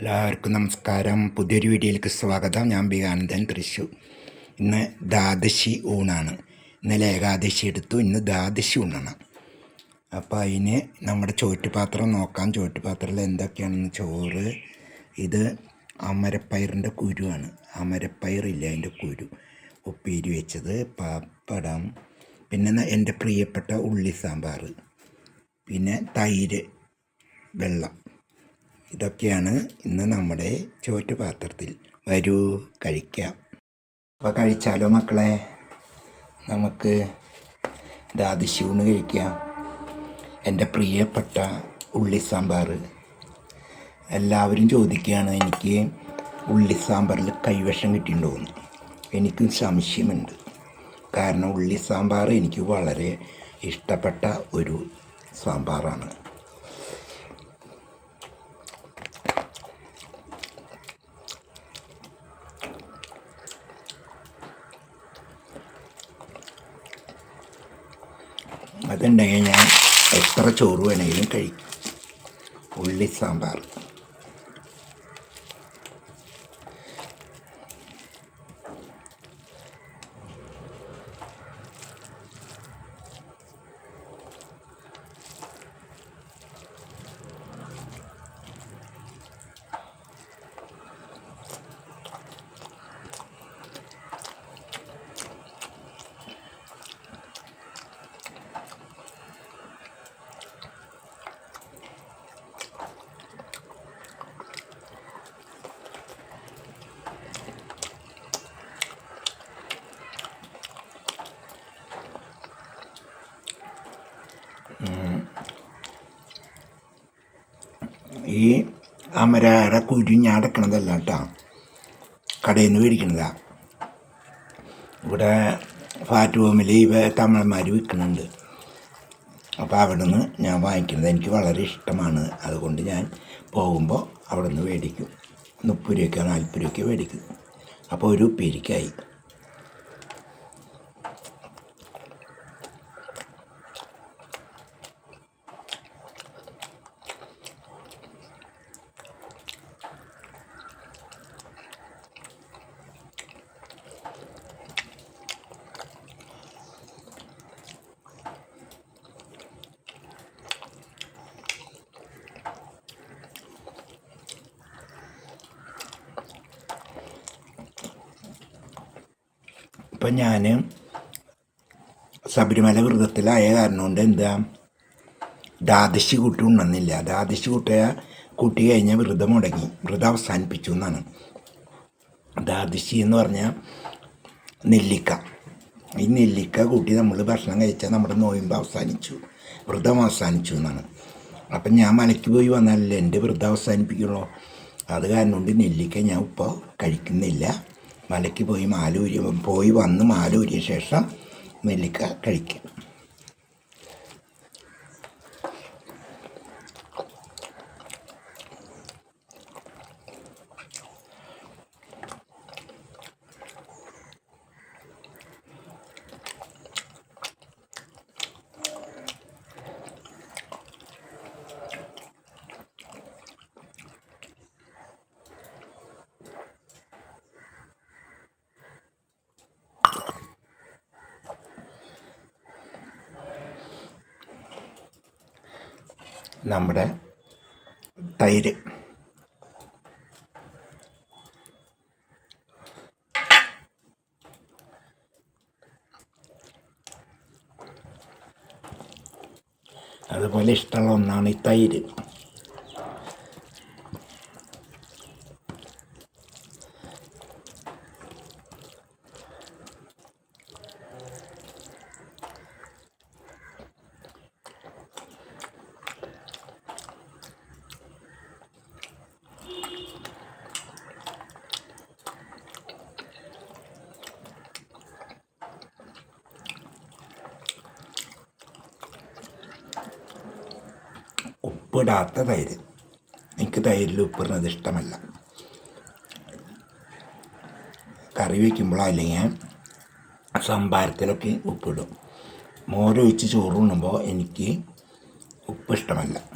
എല്ലാവർക്കും നമസ്കാരം. പുതിയൊരു വീഡിയോയിലേക്ക് സ്വാഗതം. ഞാൻ ബികാനന്ദൻ തൃശ്ശൂർ. ഇന്ന് ദ്വാദശി ഊണാണ്. ഇന്നലെ ഏകാദശി എടുത്തു. ഇന്ന് ദ്വാദശി ഊണാണ്. അപ്പോൾ അതിന് നമ്മുടെ ചോറ്റുപാത്രം നോക്കാം. ചോറ്റുപാത്രത്തിൽ എന്തൊക്കെയാണെന്ന് ചോറ്. ഇത് അമരപ്പയറിന്റെ കുരുവാണ്. അമരപ്പയറില്ല അതിന്റെ കുരു. ഉപ്പേരി വെച്ചത്. പപ്പടം. പിന്നെ എന്റെ പ്രിയപ്പെട്ട ഉള്ളി സാമ്പാർ. പിന്നെ തൈര്. വെള്ളം. ഇതൊക്കെയാണ് ഇന്ന് നമ്മുടെ ചോറ്റുപാത്രത്തിൽ വരൂ കഴിക്കാം. അപ്പോൾ കഴിച്ചാലോ മക്കളെ? നമുക്ക് ദാദിശൂണ് കഴിക്കാം. എന്റെ പ്രിയപ്പെട്ട ഉള്ളി സാമ്പാർ എല്ലാവരും ചോദിക്കുകയാണ് എനിക്ക് ഉള്ളി സാമ്പാറിൽ കൈവശം കിട്ടിയിട്ടുണ്ടോയെന്ന് എനിക്കും സംശയമുണ്ട്. കാരണം ഉള്ളി സാമ്പാർ എനിക്ക് വളരെ ഇഷ്ടപ്പെട്ട ഒരു സാമ്പാറാണ്. അതുണ്ടെങ്കിൽ ഞാൻ എത്ര ചോറ് വേണമെങ്കിലും കഴിക്കും. ഉള്ളി സാമ്പാർ. ഈ അമരയുടെ കുരു ഞാൻ അടക്കണതല്ല കേട്ടോ. കടയിൽ നിന്ന് മേടിക്കണതാ. ഇവിടെ ഫാറ്റ് ഹോമിൽ ഇവ തമിഴന്മാർ വിൽക്കുന്നുണ്ട്. അപ്പോൾ അവിടെ നിന്ന് ഞാൻ വാങ്ങിക്കുന്നത് എനിക്ക് വളരെ ഇഷ്ടമാണ്. അതുകൊണ്ട് ഞാൻ പോകുമ്പോൾ അവിടെ നിന്ന് മേടിക്കും. മുപ്പത് രൂപയ്ക്കോ നാൽപ്പത് രൂപയ്ക്കോ മേടിക്കും. അപ്പോൾ ഒരു ഉപ്പേരിക്കായി. ഇപ്പം ഞാൻ ശബരിമല വ്രതത്തിലായ കാരണം കൊണ്ട് എന്താ? ദ്വാദശി കൂട്ടി ഉണ്ണുന്നില്ല ദ്വാദശി കൂട്ടിയ കുട്ടി കഴിഞ്ഞാൽ വ്രതം മുടങ്ങി. വ്രതം അവസാനിപ്പിച്ചു എന്നാണ്. ദ്വാദശി എന്ന് പറഞ്ഞാൽ നെല്ലിക്ക. ഈ നെല്ലിക്ക കൂട്ടി നമ്മൾ ഭക്ഷണം കഴിച്ചാൽ നമ്മുടെ നോയമ്പ് അവസാനിച്ചു. വ്രതം അവസാനിച്ചു എന്നാണ്. അപ്പം ഞാൻ മലയ്ക്ക് പോയി വന്നാലല്ലേ എന്റെ വ്രതം അവസാനിപ്പിക്കുള്ളൂ. അത് കാരണം കൊണ്ട് നെല്ലിക്ക ഞാൻ ഇപ്പോൾ കഴിക്കുന്നില്ല. മലയ്ക്ക് പോയി മാലൂരി പോയി വന്ന് മാലൂരിയ ശേഷം നെല്ലിക്ക കഴിക്കും. നമ്മുടെ തൈര്. അതുപോലെ ഇഷ്ടമുള്ള ഒന്നാണ് ഈ തൈര്. ഉപ്പിടാത്ത തൈര് എനിക്ക് തൈരിൽ ഉപ്പിടുന്നത് ഇഷ്ടമല്ല. കറി വയ്ക്കുമ്പോൾ അല്ലെങ്കിൽ സംഭാരത്തിലൊക്കെ ഉപ്പിടും. മോരൊഴിച്ച് ചോറ് ഉണ്ണുമ്പോൾ എനിക്ക് ഉപ്പ് ഇഷ്ടമല്ല.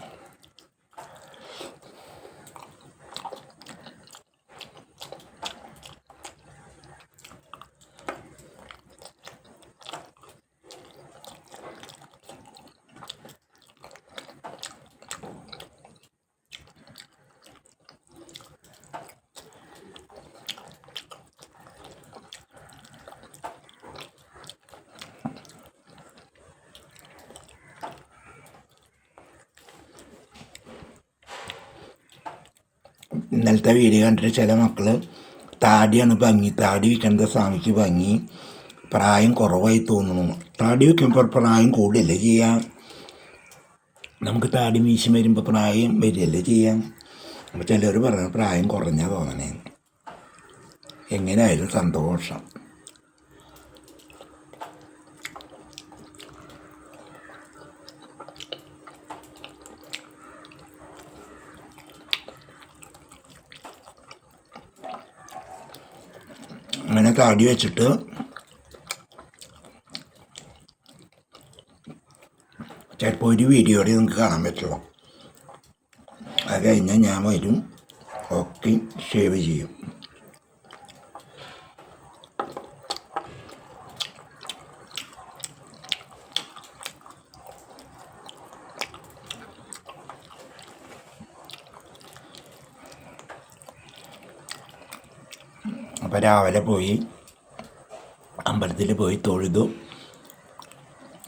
ഇന്നലത്തെ വീഡിയോ കണ്ടിട്ട് ചില മക്കൾ താടിയാണ് ഭംഗി. താടി വിൽക്കണത് സ്വാമിക്ക് ഭംഗി. പ്രായം കുറവായി തോന്നുന്നു. താടി വയ്ക്കുമ്പോൾ പ്രായം കൂടിയല്ലേ ചെയ്യാം? നമുക്ക് താടി മീശം വരുമ്പോൾ പ്രായം വരികയല്ലേ ചെയ്യാം? അപ്പോൾ ചിലർ പറഞ്ഞു പ്രായം കുറഞ്ഞാൽ തോന്നണേ. എങ്ങനെയായാലും സന്തോഷം. അങ്ങനെ അടി വെച്ചിട്ട് ചിലപ്പോൾ ഒരു വീഡിയോയിൽ നിങ്ങൾക്ക് കാണാൻ പറ്റുള്ളൂ. അത് കഴിഞ്ഞാൽ ഞാൻ വരും. ഒക്കെ ഷേവ് ചെയ്യും. അപ്പോൾ രാവിലെ പോയി അമ്പലത്തിൽ പോയി തൊഴുതു.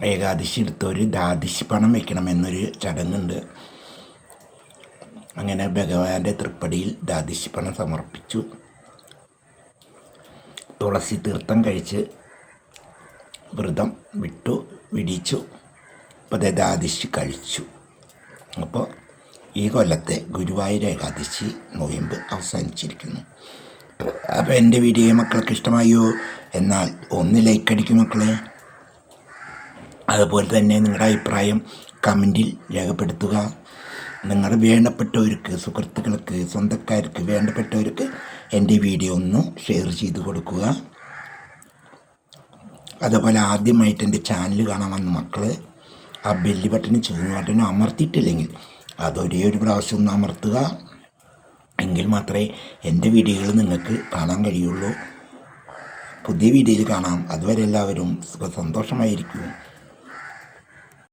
ഏകാദശി എടുത്തൊരു ദ്വാദശി പണം വെക്കണമെന്നൊരു ചടങ്ങുണ്ട്. അങ്ങനെ ഭഗവാന്റെ തൃപ്പടിയിൽ ദ്വാദശി പണം സമർപ്പിച്ചു. തുളസി തീർത്ഥം കഴിച്ച് വ്രതം വിട്ടു വിടിച്ചു. അപ്പോൾ ദ്വാദശി കഴിച്ചു. അപ്പോൾ ഈ കൊല്ലത്തെ ഗുരുവായൂർ ഏകാദശി നോയമ്പ് അവസാനിച്ചിരിക്കുന്നു. അപ്പോൾ എന്റെ വീഡിയോ മക്കൾക്ക് ഇഷ്ടമായോ? എന്നാൽ ഒന്ന് ലൈക്ക് അടിക്കും മക്കളെ. അതുപോലെ തന്നെ നിങ്ങളുടെ അഭിപ്രായം കമന്റിൽ രേഖപ്പെടുത്തുക. നിങ്ങളുടെ വേണ്ടപ്പെട്ടവർക്ക് സുഹൃത്തുക്കൾക്ക് സ്വന്തക്കാർക്ക് വേണ്ടപ്പെട്ടവർക്ക് എന്റെ വീഡിയോ ഒന്ന് ഷെയർ ചെയ്ത് കൊടുക്കുക. അതുപോലെ ആദ്യമായിട്ട് എന്റെ ചാനൽ കാണാൻ വന്ന മക്കൾ ആ ബെല്ല് ബട്ടനും ചുവന്ന ബട്ടനും അമർത്തിയിട്ടില്ലെങ്കിൽ അതൊരേ ഒരു പ്രാവശ്യം ഒന്ന് അമർത്തുക. എങ്കിൽ മാത്രമേ എന്റെ വീഡിയോകൾ നിങ്ങൾക്ക് കാണാൻ കഴിയുള്ളൂ. പുതിയ വീഡിയോയിൽ കാണാം. അതുവരെ എല്ലാവരും സന്തോഷമായിരിക്കും.